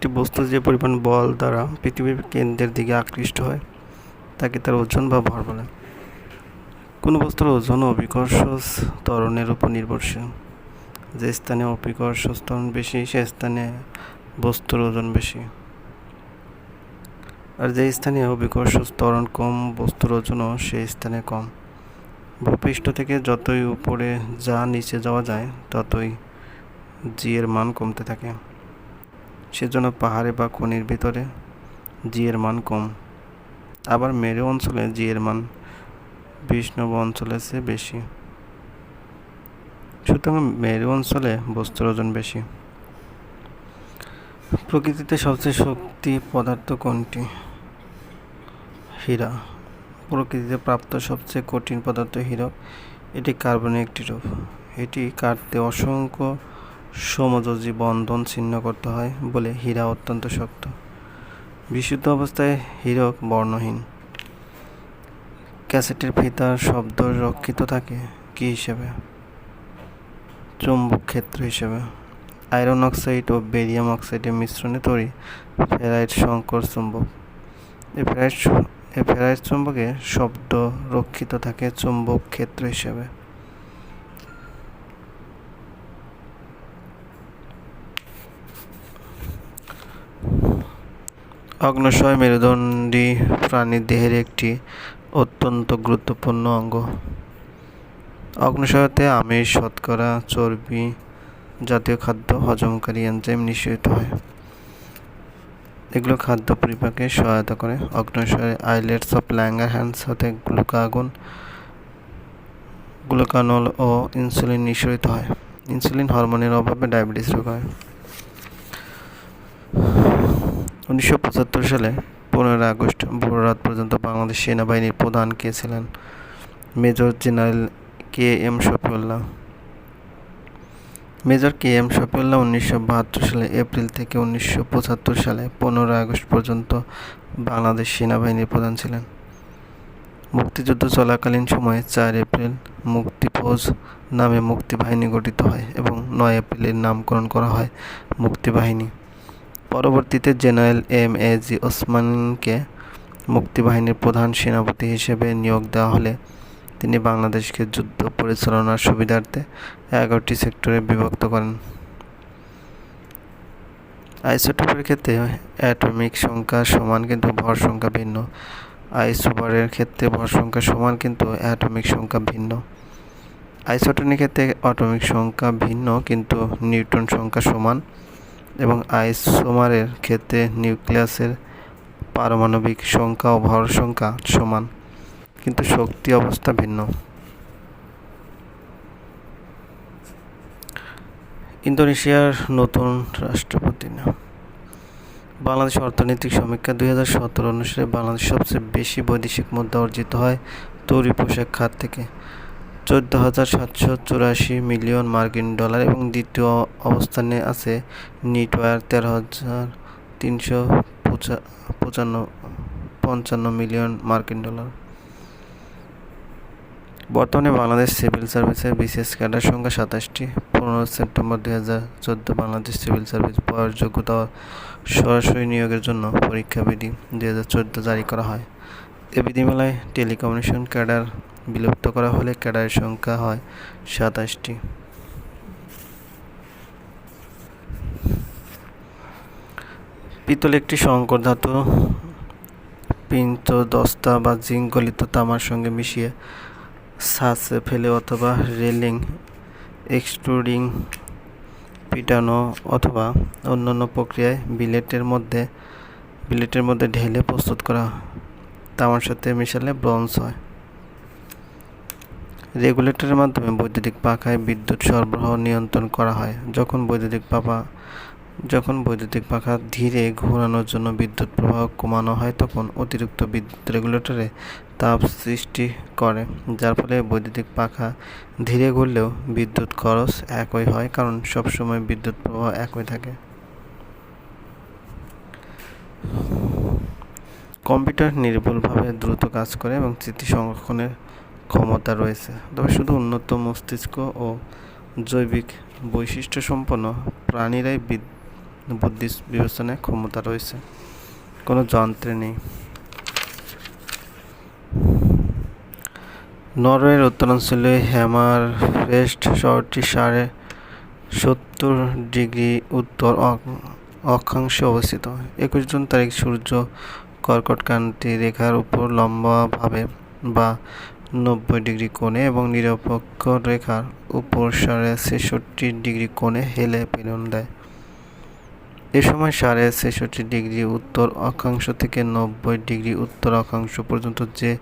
একটি বস্তু যে পরিমাণ বল দ্বারা পৃথিবীর কেন্দ্রের দিকে আকৃষ্ট হয়, তাকে তার ওজন বা ভর বলে। কোনো বস্তুর ওজন অভিকর্ষ ত্বরণের উপর নির্ভরশীল। যে স্থানে অভিকর্ষ ত্বরণ বেশি, সে স্থানে বস্তুর ওজন বেশি। আর যে স্থানে অভিকর্ষ ত্বরণ কম, বস্তুর ওজনও সেই স্থানে কম। ভূপৃষ্ঠ থেকে যতই উপরে যা নিচে যাওয়া যায়, ততই জি এর মান কমতে থাকে। সেজন্য পাহাড়ে বা খনির ভিতরে জি এর মান কম। আবার মেরু অঞ্চলে জি এর মান বৈষ্ণব অঞ্চলের চেয়ে বেশি। সুতরাং মেরু অঞ্চলে বস্তুর ওজন বেশি। প্রকৃতিতে সবচেয়ে শক্তি পদার্থ কোনটি? হীরা। প্রকৃতিতে প্রাপ্ত সবচেয়ে কঠিন পদার্থ হীরক এটি কার্বনের একটি রূপ। এটি কাটতে অসংখ্য সমযোজী বন্ধন ছিন্ন করতে হয় বলে হীরা অত্যন্ত শক্ত। বিশুদ্ধ অবস্থায় হীরক বর্ণহীন। ক্যাসেটের ফিতার শব্দ রক্ষিত থাকে কি হিসেবে? চুম্বক ক্ষেত্র হিসেবে। আয়রন অক্সাইড ও বেরিয়াম অক্সাইডের মিশ্রণে তৈরি ফেরাইট সংকর চুম্বক। এই ফেরাইট এই ফেরাইট চুম্বকে শব্দ রক্ষিত থাকে চুম্বক ক্ষেত্র হিসেবে। অগ্নশয় মেরুদণ্ডী প্রাণীর দেহের একটি অত্যন্ত গুরুত্বপূর্ণ অঙ্গ। অগ্নশয়তে আমিষ, শতকরা চর্বি জাতীয় খাদ্য, হজমকারী এনজাইম নিঃসরিত হয়। এগুলো খাদ্য পরিপাকে সহায়তা করে। অগ্নশয়ে আইলেটস অফ ল্যাঙ্গার হ্যান্ডস হতে গ্লুকাগুন, গ্লুকানল ও ইনসুলিন নিঃসরিত হয়। ইনসুলিন হরমোনের অভাবে ডায়াবেটিস রোগ হয়। উনিশশো পঁচাত্তর সালে পনেরোই আগস্ট ভোর রাত পর্যন্ত বাংলাদেশ সেনাবাহিনীর প্রধান কে ছিলেন? Major general K M Shafiullah. Major K M Shafiullah উনিশশো বাহাত্তর সালে এপ্রিল থেকে উনিশশো পঁচাত্তর সালে পনেরোই আগস্ট পর্যন্ত বাংলাদেশ সেনাবাহিনীর প্রধান ছিলেন। মুক্তিযুদ্ধ চলাকালীন সময়ে চার এপ্রিল মুক্তিফৌজ নামে মুক্তিবাহিনী গঠিত হয় এবং নয় এপ্রিলের নামকরণ করা হয় মুক্তিবাহিনী। পরবর্তীতে জেনারেল এম এ জি ওসমানকে মুক্তিবাহিনীর প্রধান সেনাপতি হিসেবে নিয়োগ দেওয়া হলে তিনি বাংলাদেশকে যুদ্ধ পরিচালনার সুবিধার্থে এগারোটি সেক্টরে বিভক্ত করেন। আইসোটোপের ক্ষেত্রে অ্যাটমিক সংখ্যা সমান কিন্তু ভর সংখ্যা ভিন্ন। আইসোবারের ক্ষেত্রে ভর সংখ্যা সমান কিন্তু অ্যাটমিক সংখ্যা ভিন্ন। আইসোটনের ক্ষেত্রে অ্যাটমিক সংখ্যা ভিন্ন কিন্তু নিউটন সংখ্যা সমান। এবং আইসোমারের ক্ষেত্রে নিউক্লিয়াসের পারমাণবিক সংখ্যা ও ভর সংখ্যা সমান, কিন্তু শক্তি অবস্থা ভিন্ন। ইন্দোনেশিয়ার নতুন রাষ্ট্রপতি না। বাংলাদেশ অর্থনৈতিক সমীক্ষা দুই হাজার সতেরো অনুসারে বাংলাদেশ সবচেয়ে বেশি বৈদেশিক মুদ্রা অর্জিত হয় তৈরি পোশাক খাত থেকে। চোদ্দ হাজার সাতশো চুরাশি মিলিয়ন মার্কিন ডলার এবং দ্বিতীয় অবস্থানে আছে নিটওয়ার তেরো হাজার তিনশো পঁচান্ন পঞ্চান্ন মিলিয়ন মার্কিন ডলার। বর্তমানে বাংলাদেশ সিভিল সার্ভিসের বিশেষ ক্যাডার সংখ্যা সাতাশটি। পনেরো সেপ্টেম্বর দুই হাজার চোদ্দ বাংলাদেশ সিভিল সার্ভিস বয়স যোগ্যতা সরাসরি নিয়োগের জন্য পরীক্ষা বিধি দুই হাজার চোদ্দ জারি করা হয়। এ বিধিমালায় টেলিকমিউনিকেশন ক্যাডার বিলুপ্ত করা হলে ক্যাডারের সংখ্যা হয় সাতাশটি। পিতল একটি সংকর ধাতু, পিন্ত, দস্তা বা জিঙ্ক গলিত তামার সঙ্গে মিশিয়ে ছাঁচে ফেলে অথবা রেলিং, এক্সট্রুডিং, পিটানো অথবা অন্যান্য প্রক্রিয়ায় বিলেটের মধ্যে বিলেটের মধ্যে ঢেলে প্রস্তুত করা। তামার সাথে মেশালে ব্রঞ্জ হয়। রেগুলেটরের মাধ্যমে বৈদ্যুতিক পাখায় বিদ্যুৎ সরবরাহ নিয়ন্ত্রণ করা হয়। যখন বৈদ্যুতিক পাখা, যখন বৈদ্যুতিক পাখা ধীরে ঘোরানোর জন্য বিদ্যুৎ প্রবাহ কমানো হয়, তখন অতিরিক্ত বিদ্যুৎ রেগুলেটরে তাপ সৃষ্টি করে, যার ফলে বৈদ্যুতিক পাখা ধীরে ঘুরলেও বিদ্যুৎ খরচ একই হয়, কারণ সবসময় বিদ্যুৎ প্রবাহ একই থাকে। কম্পিউটার নির্ভুলভাবে দ্রুত কাজ করে এবং স্মৃতি সংরক্ষণের ক্ষমতা রয়েছে। তবে শুধু উন্নত মস্তিষ্ক ও জৈবিক বৈশিষ্ট্য সম্পন্ন প্রাণীরাই বুদ্ধি বিবেচনায় ক্ষমতা রয়েছে। কোনো যন্ত্রে নেই। নরওয়ের উত্তরাঞ্চলে হ্যামার ফেস্ট শহরটি সাড়ে সত্তর ডিগ্রি উত্তর অক্ষাংশে অবস্থিত। একুশ জুন তারিখ সূর্য কর্কটক্রান্তি রেখার উপর লম্বাভাবে বা নব্বই ডিগ্রি কোণে এবং নিরপেক্ষ রেখার উপর সাড়ে ছেষট্টি ডিগ্রি কোণে হেলে পীড়ন দেয়। এ সময় সাড়ে ছেষট্টি ডিগ্রি উত্তর অক্ষাংশ থেকে নব্বই ডিগ্রি উত্তর অক্ষাংশ পর্যন্ত যে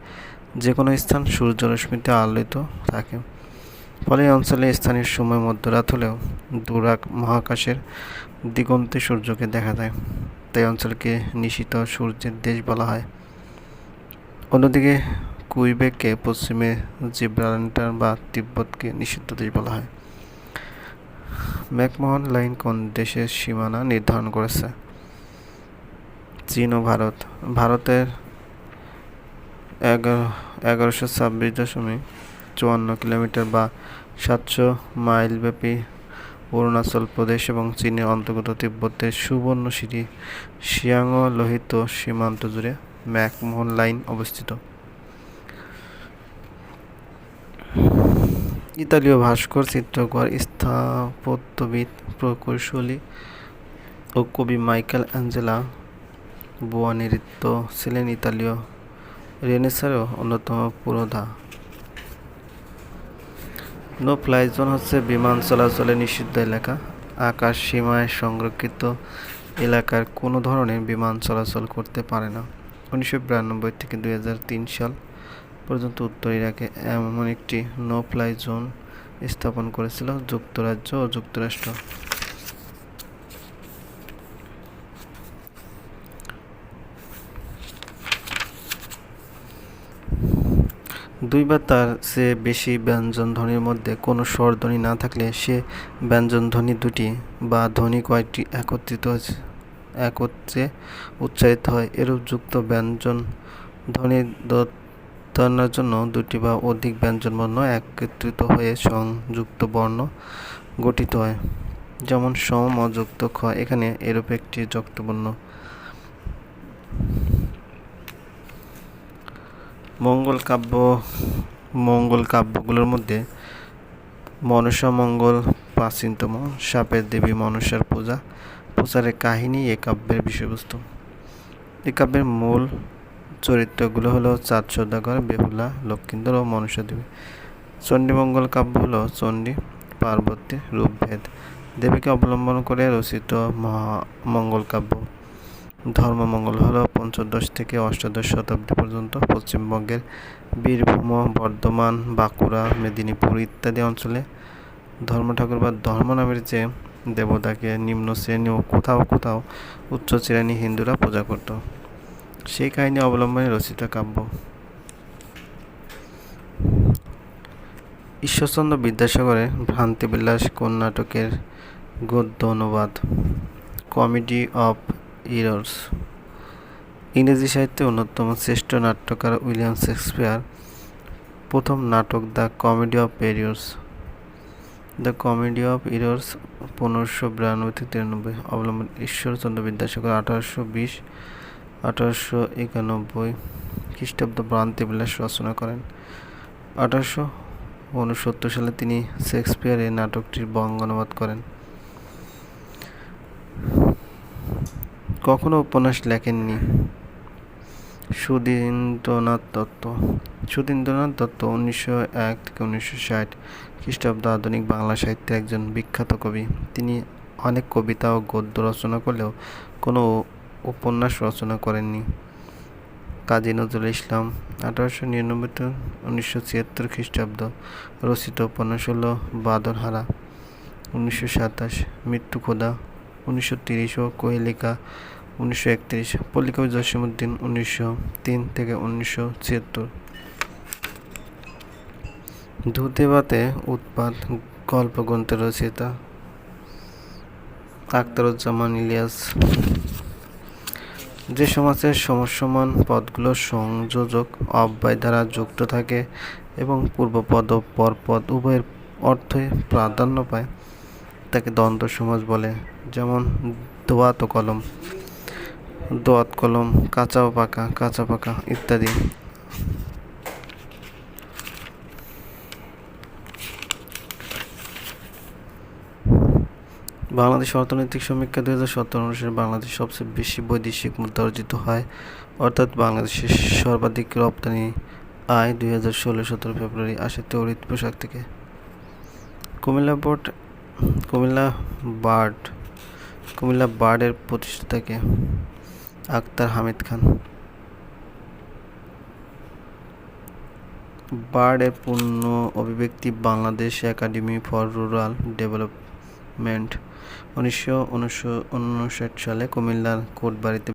যে কোনো স্থান সূর্যরশ্মিতে আলোকিত থাকে। ফলে অঞ্চলে স্থানীয় সময় মধ্যরাত হলেও দূরাক মহাকাশের দিগন্তে সূর্যকে দেখা যায়। তাই অঞ্চলকে নিশিত সূর্যের দেশ বলা হয়। অন্যদিকে কুইবেককে পশ্চিমে জিব্রাল্টার বা তিব্বতকে নিষিদ্ধ দেশ বলা হয়। ম্যাকমোহন লাইন কোন দেশের সীমানা নির্ধারণ করেছে? চীন ও ভারত। ভারতের এগারো, এগারোশো ছাব্বিশ দশমিক চুয়ান্ন কিলোমিটার বা সাতশো মাইল ব্যাপী অরুণাচল প্রদেশ এবং চীনের অন্তর্গত তিব্বতের সুবর্ণ সুবর্ণশিরি শিয়াংও লোহিত সীমান্ত জুড়ে ম্যাকমোহন লাইন অবস্থিত। ইতালীয় ভাস্কর, চিত্রকর, স্থাপত্যবিদ, প্রকৌশলী ও কবি মাইকেল অ্যাঞ্জেলা বুয়ানেরিত্ত ছিলেন ইতালীয় রেনেসারও অন্যতম পুরোধা। নো ফ্লাই জোন হচ্ছে বিমান চলাচলে নিষিদ্ধ এলাকা। আকাশ সীমায় সংরক্ষিত এলাকার কোনো ধরনের বিমান চলাচল করতে পারে না। উনিশশো বিরানব্বই থেকে দু হাজার তিন সাল পর্যন্ত উত্তর ইরাকে এমন একটি নো ফ্লাই জোন স্থাপন করেছিল যুক্তরাজ্য ও যুক্তরাষ্ট্র। দুই বা তার চেয়ে বেশি ব্যঞ্জন ধ্বনির মধ্যে কোনো স্বরধ্বনি না থাকলে সে ব্যঞ্জন ধ্বনি দুটি বা ধ্বনি কয়েকটি একত্রিত একত্রে উচ্চারিত হয়। এরূপ যুক্ত ব্যঞ্জন ধ্বনি দত্তানোর জন্য দুটি বা অধিক ব্যঞ্জন বর্ণ একত্রিত হয়ে সংযুক্ত বর্ণ গঠিত হয়। যেমন সম অযুক্ত খ, এখানে এরূপ একটি যুক্তবর্ণ মঙ্গল কাব্য, মঙ্গল কাব্যগুলোর মধ্যে মনসা মঙ্গল প্রাচীনতম, সাপের দেবী মনসার পূজা, প্রচারের কাহিনী এ কাব্যের বিষয়বস্তু। এ কাব্যের মূল চরিত্রগুলো হলো চাঁদ সৌদাগর বেহুলা লক্ষ্মীন্দর ও মনসা দেবী। চণ্ডীমঙ্গল কাব্য হলো চণ্ডী, পার্বতী, রূপভেদ। দেবীকে অবলম্বন করে রচিত মহামঙ্গল কাব্য। ধর্মমঙ্গল হল পঞ্চদশ থেকে অষ্টাদশ শতাব্দী পর্যন্ত পশ্চিমবঙ্গের বীরভূম, বর্ধমান, বাঁকুড়া, মেদিনীপুর ইত্যাদি অঞ্চলে ধর্ম ঠাকুর বা ধর্ম নামের যে দেবতাকে নিম্ন শ্রেণি ও কোথাও কোথাও উচ্চ শ্রেণি হিন্দুরা পূজা করত। সেই কাহিনী অবলম্বনে রচিত কাব্য। ঈশ্বরচন্দ্র বিদ্যাসাগরের ভ্রান্তি ভ্রান্তিবিলাস কর্ণাটকের গদ্য অনুবাদ কমেডি অফ ইরর্স। ইংরেজি সাহিত্যে অন্যতম শ্রেষ্ঠ নাট্যকার উইলিয়াম শেক্সপিয়ার প্রথম নাটক the comedy of errors the comedy of errors পনেরোশো বিরানব্বই তিরানব্বই অবলম্বন ঈশ্বরচন্দ্র বিদ্যাসাগর আঠারোশো বিশ আঠারোশো একানব্বই খ্রিস্টাব্দ ভ্রান্তি বিলাস রচনা করেন। আঠারোশো উনসত্তর সালে তিনি শেক্সপিয়ারের নাটকটির বঙ্গানুবাদ করেন। কখনো উপন্যাস লেখেননি। সুধীন্দ্রনাথ দত্ত। সুধীন্দ্রনাথ দত্ত উনিশশো এক থেকে উনিশশো ষাট খ্রিস্টাব্দ আধুনিক বাংলা সাহিত্যের একজন বিখ্যাত কবি। তিনি অনেক কবিতা ও গদ্য রচনা করলেও কোনো উপন্যাস রচনা করেননি। কাজী নজরুল ইসলাম, আঠারোশো নিরানব্বই থেকে উনিশশো ছিয়াত্তর খ্রিস্টাব্দ রচিত উপন্যাস হল বাদরহারা উনিশশো সাতাশ, মৃত্যু খোদা, উনিশশো তিরিশ ও কোহেলিকা, উনিশশো একত্রিশ পল্লিকবি জসীমউদ্দিন, উনিশশো তিন থেকে উনিশশো ছিয়াত্তর। ধুতেবাতে উৎপাদ গল্পগ্রন্থের রচয়িতা আখতারুজ্জামান ইলিয়াস। যে সমাজের সমসমান পদগুলো সংযোজক অব্যয় দ্বারা যুক্ত থাকে এবং পূর্বপদ ও পরপদ উভয়ের অর্থে প্রাধান্য পায়, তাকে দ্বন্দ্ব সমাজ বলে, যেমন দোয়াত কলম। দোয়াত কলম কাঁচা পাকা কাঁচা পাকা ইত্যাদি। বাংলাদেশ অর্থনৈতিক সমীক্ষা দুই হাজার সতেরো অনুসারে বাংলাদেশ সবচেয়ে বেশি বৈদেশিক মুদ্রা অর্জিত হয়, অর্থাৎ বাংলাদেশের সর্বাধিক রপ্তানি আয় দুই হাজার ষোলো সতেরো ফেব্রুয়ারি আসে তৈরিত পোশাক থেকে। কুমিল্লা বোর্ড, কুমিল্লা বার্ড, কুমিল্লা বার্ডের প্রতিষ্ঠাতাকে আক্তার হামিদ খান। বার্ডের পূর্ণ অভিব্যক্তি Bangladesh academy for rural development উনিশশো উনষাট সালে কুমিল্লার কোটবাড়িতে